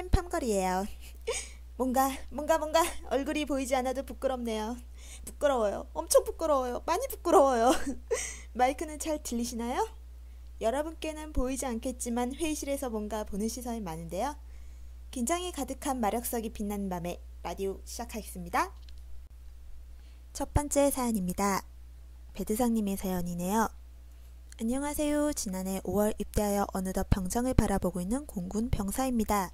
CM 팜걸이에요. 뭔가, 뭔가, 뭔가 얼굴이 보이지 않아도 부끄럽네요. 부끄러워요. 엄청 부끄러워요. 많이 부끄러워요. 마이크는 잘 들리시나요? 여러분께는 보이지 않겠지만 회의실에서 뭔가 보는 시선이 많은데요. 긴장이 가득한 마력석이 빛나는 밤에 라디오 시작하겠습니다. 첫 번째 사연입니다. 배드상님의 사연이네요. 안녕하세요. 지난해 5월 입대하여 어느덧 병장을 바라보고 있는 공군 병사입니다.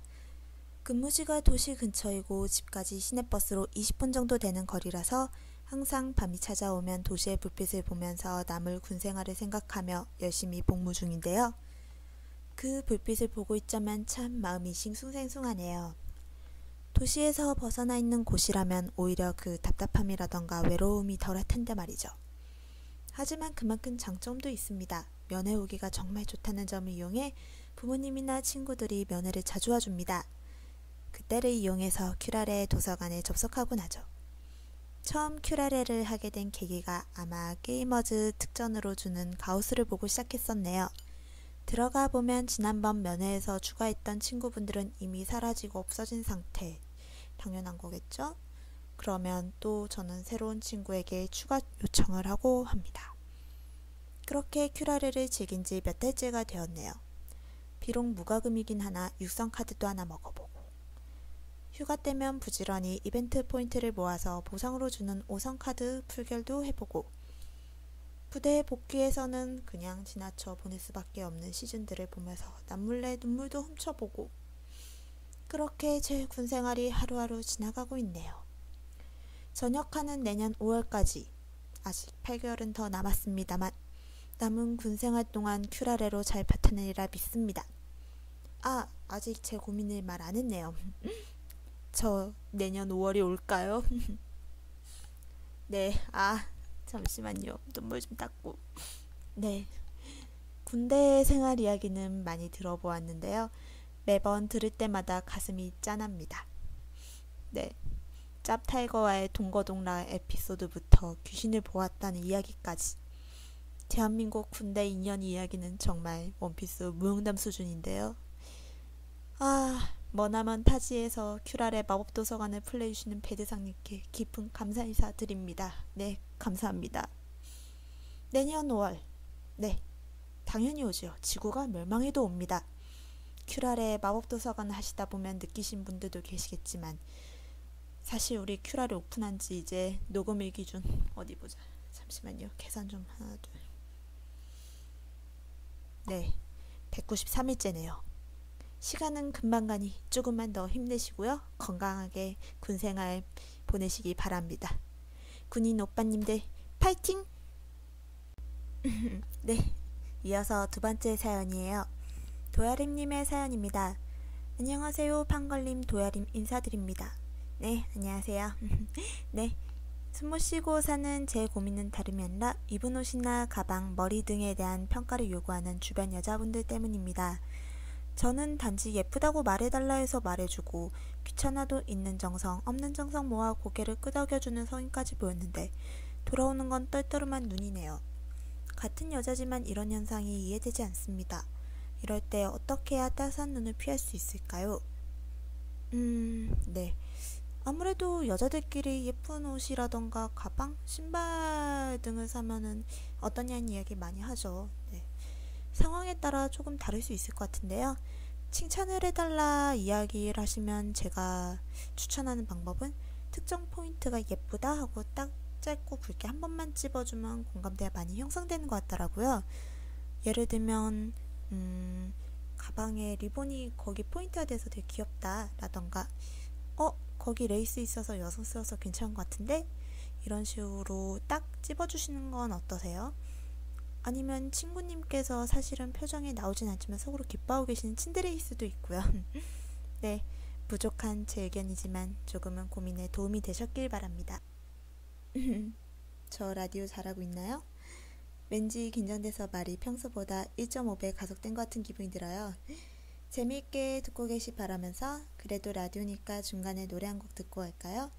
근무지가 도시 근처이고 집까지 시내버스로 20분 정도 되는 거리라서 항상 밤이 찾아오면 도시의 불빛을 보면서 남을 군 생활을 생각하며 열심히 복무 중인데요. 그 불빛을 보고 있자면 참 마음이 싱숭생숭하네요. 도시에서 벗어나 있는 곳이라면 오히려 그 답답함이라던가 외로움이 덜할 텐데 말이죠. 하지만 그만큼 장점도 있습니다. 면회 오기가 정말 좋다는 점을 이용해 부모님이나 친구들이 면회를 자주 와줍니다. 그때를 이용해서 큐라레 도서관에 접속하곤 하죠. 처음 큐라레를 하게 된 계기가 아마 게이머즈 특전으로 주는 가우스를 보고 시작했었네요. 들어가 보면 지난번 면회에서 추가했던 친구분들은 이미 사라지고 없어진 상태. 당연한 거겠죠? 그러면 또 저는 새로운 친구에게 추가 요청을 하고 합니다. 그렇게 큐라레를 즐긴 지 몇 달째가 되었네요. 비록 무과금이긴 하나 육성 카드도 하나 먹어보고 휴가 때면 부지런히 이벤트 포인트를 모아서 보상으로 주는 5성 카드 풀결도 해보고 부대에 복귀해서는 그냥 지나쳐 보낼 수밖에 없는 시즌들을 보면서 남몰래 눈물도 훔쳐보고 그렇게 제 군 생활이 하루하루 지나가고 있네요. 전역하는 내년 5월까지 아직 8개월은 더 남았습니다만 남은 군 생활 동안 큐라레로 잘 버텨내리라 믿습니다. 아, 아직 제 고민을 말 안 했네요. 저 내년 5월이 올까요? 네, 아, 잠시만요. 눈물 좀 닦고. 네. 군대 생활 이야기는 많이 들어보았는데요. 매번 들을 때마다 가슴이 짠합니다. 네. 짭타이거와의 동거동락 에피소드부터 귀신을 보았다는 이야기까지 대한민국 군대 2년 이야기는 정말 원피스 무용담 수준인데요. 아, 머나먼 타지에서 큐랄의 마법도서관을 플레이주시는 배드상님께 깊은 감사 인사 드립니다. 네, 감사합니다. 내년 5월. 네, 당연히 오죠. 지구가 멸망해도 옵니다. 큐랄의 마법도서관 하시다 보면 느끼신 분들도 계시겠지만 사실 우리 큐라를 오픈한 지 이제 녹음일 기준 어디 보자. 잠시만요. 계산 좀 하나 둘. 네. 193일째네요. 시간은 금방 가니 조금만 더 힘내시고요. 건강하게 군생활 보내시기 바랍니다. 군인 오빠님들 파이팅! 네. 이어서 두 번째 사연이에요. 도야림님의 사연입니다. 안녕하세요. 판걸님 도야림 인사드립니다. 네, 안녕하세요. 네. 숨못 쉬고 사는 제 고민은 다름이 아니라 입은 옷이나 가방, 머리 등에 대한 평가를 요구하는 주변 여자분들 때문입니다. 저는 단지 예쁘다고 말해달라 해서 말해주고 귀찮아도 있는 정성, 없는 정성 모아 고개를 끄덕여주는 성인까지 보였는데 돌아오는 건 떨떠름한 눈이네요. 같은 여자지만 이런 현상이 이해되지 않습니다. 이럴 때 어떻게 해야 따스한 눈을 피할 수 있을까요? 음, 네. 아무래도 여자들끼리 예쁜 옷이라던가 가방, 신발 등을 사면은 어떠냐는 이야기 많이 하죠. 네. 상황에 따라 조금 다를 수 있을 것 같은데요. 칭찬을 해달라 이야기를 하시면 제가 추천하는 방법은 특정 포인트가 예쁘다 하고 딱 짧고 굵게 한 번만 찝어주면 공감대가 많이 형성되는 것 같더라고요. 예를 들면, 음, 가방에 리본이 거기 포인트가 돼서 되게 귀엽다 라던가, 어, 거기 레이스 있어서 여성스러워서 괜찮은 것 같은데 이런 식으로 딱 찝어주시는 건 어떠세요? 아니면 친구님께서 사실은 표정에 나오진 않지만 속으로 기뻐하고 계시는 친드레일 수도 있고요. 네, 부족한 제 의견이지만 조금은 고민에 도움이 되셨길 바랍니다. 저 라디오 잘하고 있나요? 왠지 긴장돼서 말이 평소보다 1.5배 가속된 것 같은 기분이 들어요. 재미있게 듣고 계시 바라면서 그래도 라디오니까 중간에 노래 한 곡 듣고 갈까요?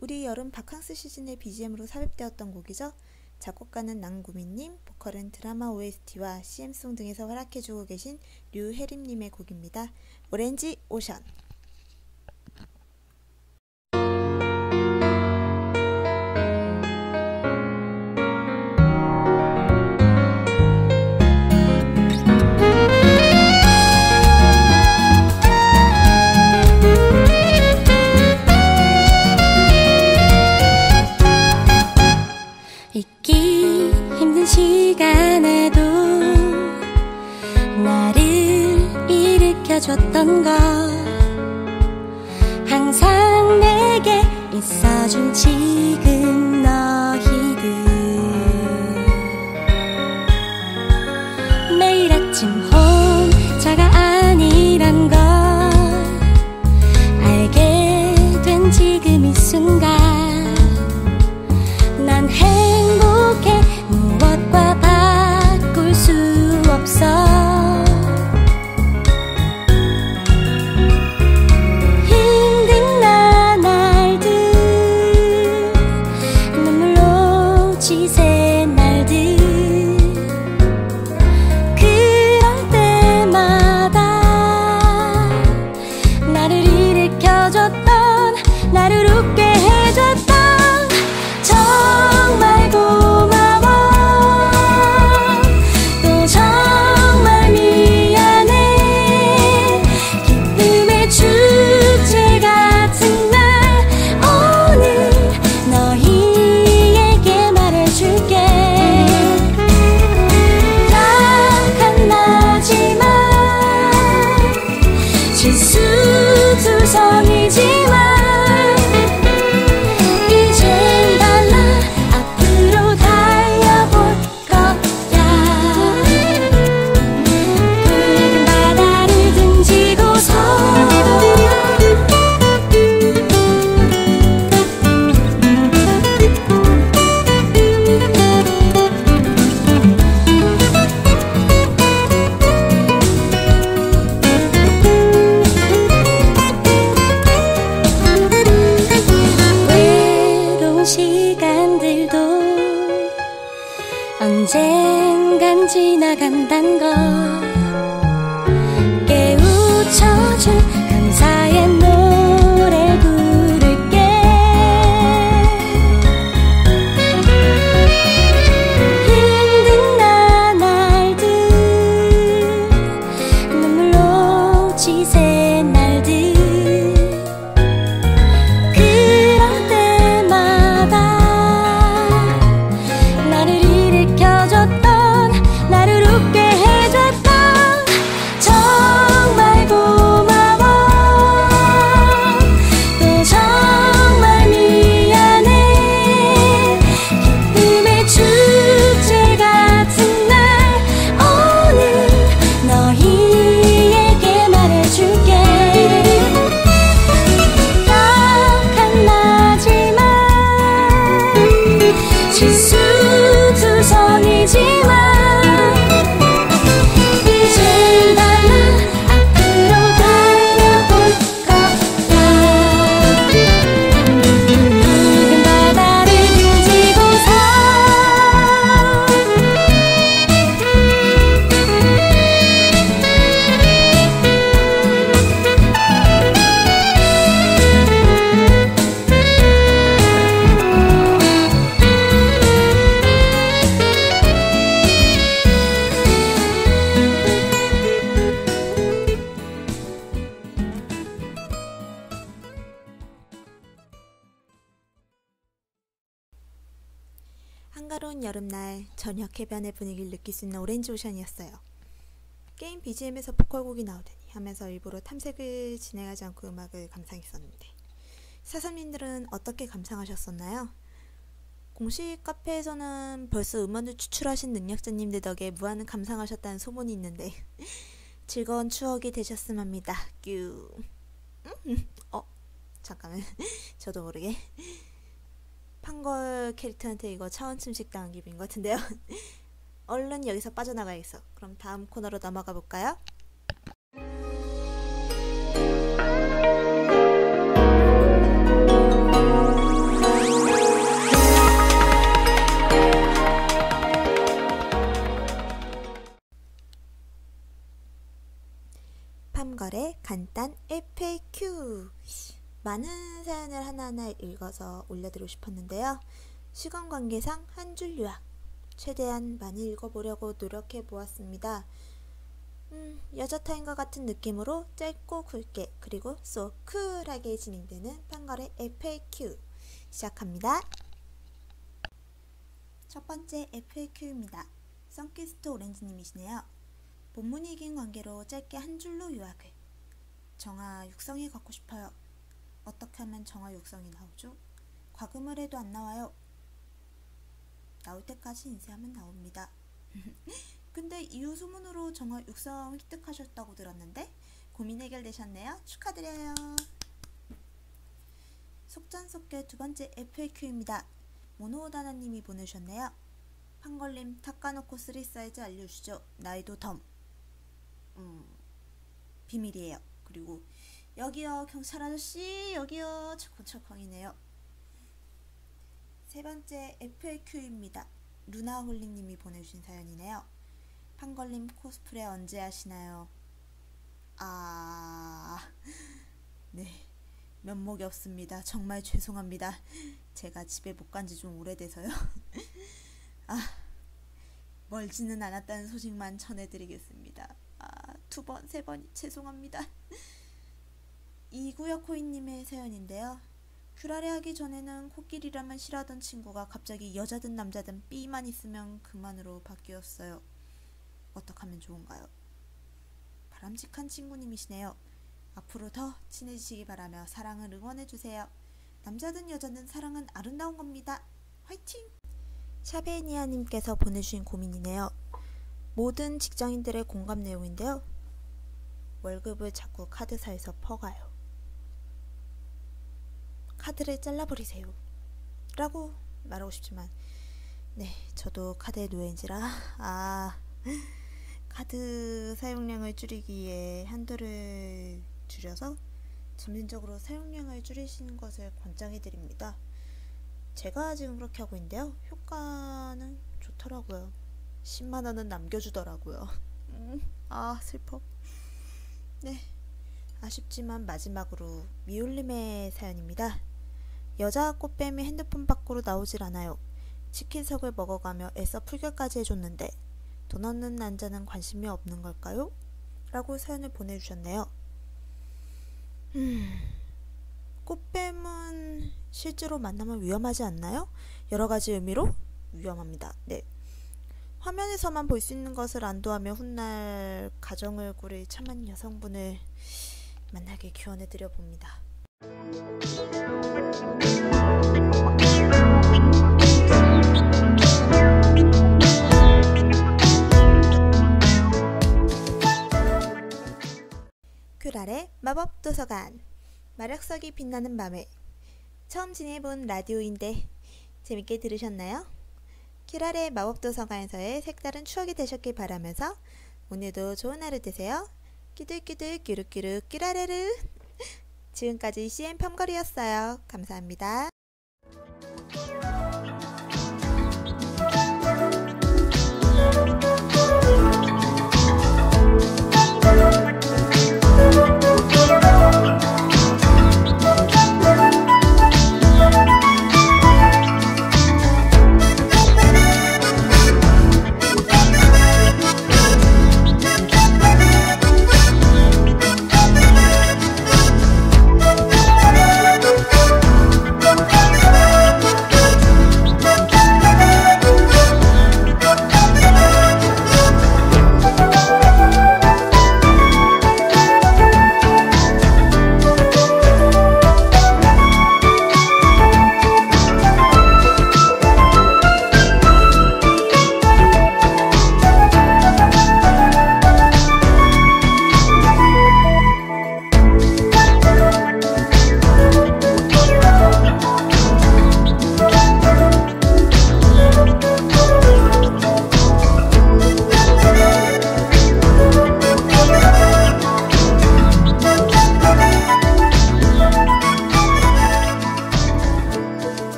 우리 여름 바캉스 시즌의 BGM으로 삽입되었던 곡이죠. 작곡가는 남구미님, 보컬은 드라마 OST와 CM송 등에서 활약해주고 계신 류혜림님의 곡입니다. 오렌지 오션. 줬던 것 항상 내게 있어준 지금 시간들도 언젠간 지나간단 걸 깨우쳐 줄 she. 해변의 분위기를 느낄 수 있는 오렌지 오션이었어요. 게임 BGM에서 보컬곡이 나오더니 하면서 일부러 탐색을 진행하지 않고 음악을 감상했었는데 사삼님들은 어떻게 감상하셨었나요? 공식 카페에서는 벌써 음원을 추출하신 능력자님들 덕에 무한 감상하셨다는 소문이 있는데 즐거운 추억이 되셨음 합니다. 뀨. 어? 잠깐만. 저도 모르게. 판걸 캐릭터한테 이거 차원 침식 당한 기분인 것 같은데요. 얼른 여기서 빠져나가야겠어. 그럼 다음 코너로 넘어가 볼까요? 판걸의 간단 FAQ 많은 사연을 하나하나 읽어서 올려드리고 싶었는데요. 시간 관계상 한 줄 요약. 최대한 많이 읽어보려고 노력해 보았습니다. 음, 여자 타임과 같은 느낌으로 짧고 굵게 그리고 쏘 쿨하게 진행되는 판거의 FAQ 시작합니다. 첫 번째 FAQ입니다. 선키스트 오렌지님이시네요. 본문이 긴 관계로 짧게 한 줄로 요약을. 정화 육성이 갖고 싶어요. 어떻게 하면 정화 육성이 나오죠? 과금을 해도 안 나와요. 나올 때까지 인쇄하면 나옵니다. 근데 이후 소문으로 정화 육성 획득하셨다고 들었는데 고민 해결되셨네요. 축하드려요. 속전속결 두 번째 FAQ입니다. 모노다나님이 보내주셨네요. 판걸님 탁까놓고 3 사이즈 알려주죠. 나이도 덤. 음, 비밀이에요. 그리고 여기요 경찰 아저씨 여기요 철컹철컹이네요. 세 번째 FAQ입니다. 루나홀리님이 보내주신 사연이네요. 판걸님 코스프레 언제 하시나요? 아, 네. 면목이 없습니다. 정말 죄송합니다. 제가 집에 못 간 지 좀 오래돼서요. 아, 멀지는 않았다는 소식만 전해드리겠습니다. 아, 두 번, 세 번이 죄송합니다. 이구역 코인님의 사연인데요. 큐라레 하기 전에는 코끼리라면 싫어하던 친구가 갑자기 여자든 남자든 삐만 있으면 그만으로 바뀌었어요. 어떻게 하면 좋은가요? 바람직한 친구님이시네요. 앞으로 더 친해지시기 바라며 사랑을 응원해주세요. 남자든 여자든 사랑은 아름다운 겁니다. 화이팅! 샤베니아님께서 보내주신 고민이네요. 모든 직장인들의 공감 내용인데요. 월급을 자꾸 카드사에서 퍼가요. 카드를 잘라버리세요. 라고 말하고 싶지만, 네, 저도 카드의 노예인지라, 아, 카드 사용량을 줄이기 위해 한도를 줄여서 점진적으로 사용량을 줄이시는 것을 권장해 드립니다. 제가 지금 그렇게 하고 있는데요. 효과는 좋더라고요. 10만원은 남겨주더라고요. 음, 아, 슬퍼. 네. 아쉽지만 마지막으로 미울림의 사연입니다. 여자 꽃뱀이 핸드폰 밖으로 나오질 않아요. 치킨석을 먹어가며 애써 풀결까지 해줬는데 돈 없는 남자는 관심이 없는 걸까요? 라고 사연을 보내주셨네요. 음, 꽃뱀은 실제로 만나면 위험하지 않나요? 여러 가지 의미로 위험합니다. 네. 화면에서만 볼 수 있는 것을 안도하며 훗날 가정을 꾸릴 참한 여성분을 만나게 기원해 드려 봅니다. 도서관 마력석이 빛나는 밤에 처음 지내본 라디오인데 재밌게 들으셨나요? 큐랄의 마법 도서관에서의 색다른 추억이 되셨길 바라면서 오늘도 좋은 하루 되세요. 끼들끼들 끼룩끼룩 끼라레르 지금까지 CM 펌거리였어요. 감사합니다.